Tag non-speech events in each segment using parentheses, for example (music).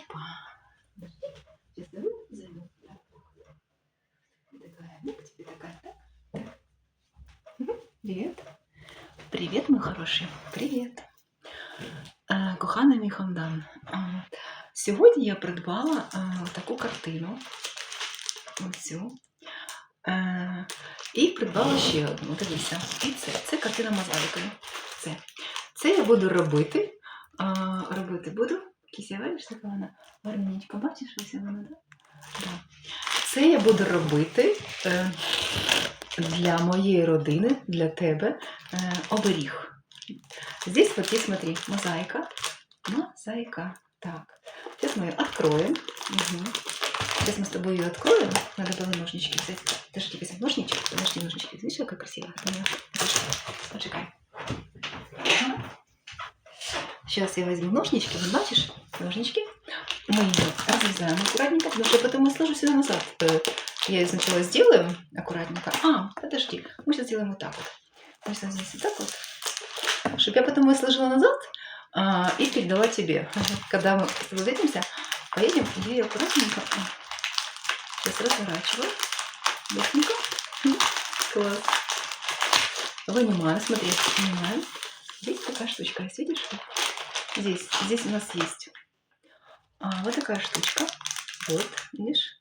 Опа. Сейчас займу. Такая, ну, тебе такая, да? Мгм. Привет. Привет, мой хороший. Привіт. Е, Коханий мій Хамдан. Сьогодні я придбала е, таку картину. Оцю. І придбала ще одну. Дивися. І це. Це картина мозаїкою. Це. Це я буду робити. Робити буду. Кися, бачиш, така вона гарненька. Бачиш, ось вона, да? Да. Це я буду робити е, для моєї родини, для тебе е, оберіг. Здесь вот есть, смотри, мозаика. Мозаика. Так. Сейчас мы ее откроем. Мгм. Сейчас мы с тобой ее откроем. Надо было ножнички взять. Подожди, возьмем ножнички. Подожди, ножнички. Видишь, какая красивая? Поджигай. Сейчас я возьму ножнички. Вот бачишь? Ножнички. Мы ее разрезаем аккуратненько, потому что потом я сложу сюда назад. Э, Я ее сначала сделаю аккуратненько. А, подожди. Мы сейчас сделаем вот так вот. Мы сейчас здесь вот так вот чтобы я потом ее сложила назад а, и передала тебе. Когда мы с тобой встретимся, поедем я аккуратненько. а, Сейчас разворачиваю. Быстренько. М, Класс. Вынимаю, смотри, вынимаем. Здесь такая штучка видишь? Здесь, здесь у нас есть а, вот такая штучка. Вот, видишь?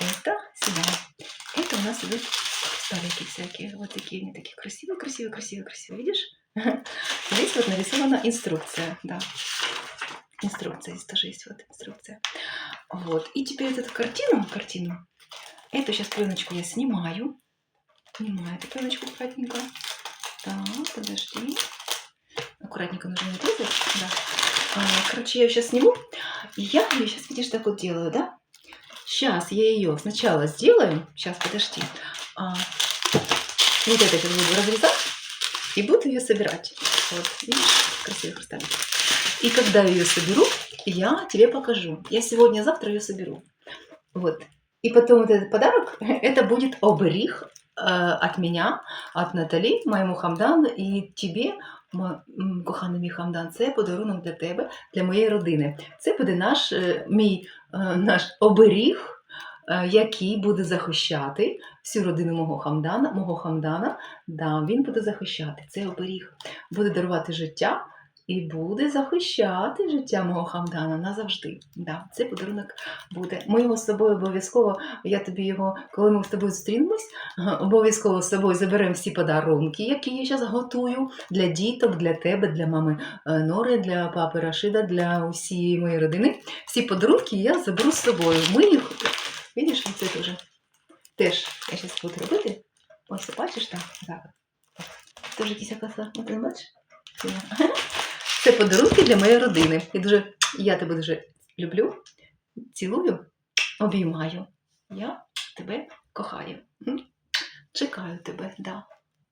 Это сюда. Это у нас идут столики всякие. Вот такие они такие красивые, красивые, красивые, красивые. Видишь? (laughs) Здесь вот нарисована инструкция, да. Инструкция, здесь тоже есть вот инструкция. Вот. И теперь эту картину, картину, эту сейчас пленочку я снимаю. Снимаю эту пленочку аккуратненько. Так, подожди Аккуратненько нужно не отрезать, да. А, Короче, я ее сейчас сниму. И я ее сейчас, видишь, так вот делаю, да? Сейчас я ее сначала сделаю. Сейчас, подожди. А, вот это я буду разрезать и буду ее собирать. Вот, видишь, красивый хрусталик. И когда я ее соберу, я тебе покажу. Я сегодня-завтра ее соберу. Вот. И потом вот этот подарок, (laughs) это будет оберіг э, от меня, от Наталі, моєму Хамдану і тебе, мо- м, коханий мій Хамдан, це подарунок для тебе, для моєї родини. Це буде наш, е, мій е, наш оберіг, е, який буде захищати всю родину мого Хамдана, мого Хамдана. Да, він буде захищати цей оберіг, буде дарувати життя і буде захищати життя мого Хамдана назавжди. Да, це подарунок буде. Ми його з собою обов'язково, я тобі його, коли ми з тобою зустрінемось, обов'язково з собою заберемо всі подарунки, які я зараз готую для діток, для тебе, для мами е, Нори, для папи Рашида, для усієї моєї родини. Всі подарунки я заберу з собою. Ми їх, бачиш, це теж. Теж я зараз буду робити. Ось бачиш так? Так. Дуже кися коса. От ти бачиш? Це подарунки для моєї родини. Я дуже, я тебе дуже люблю, цілую, обіймаю. Я тебе кохаю. Чекаю тебе, да.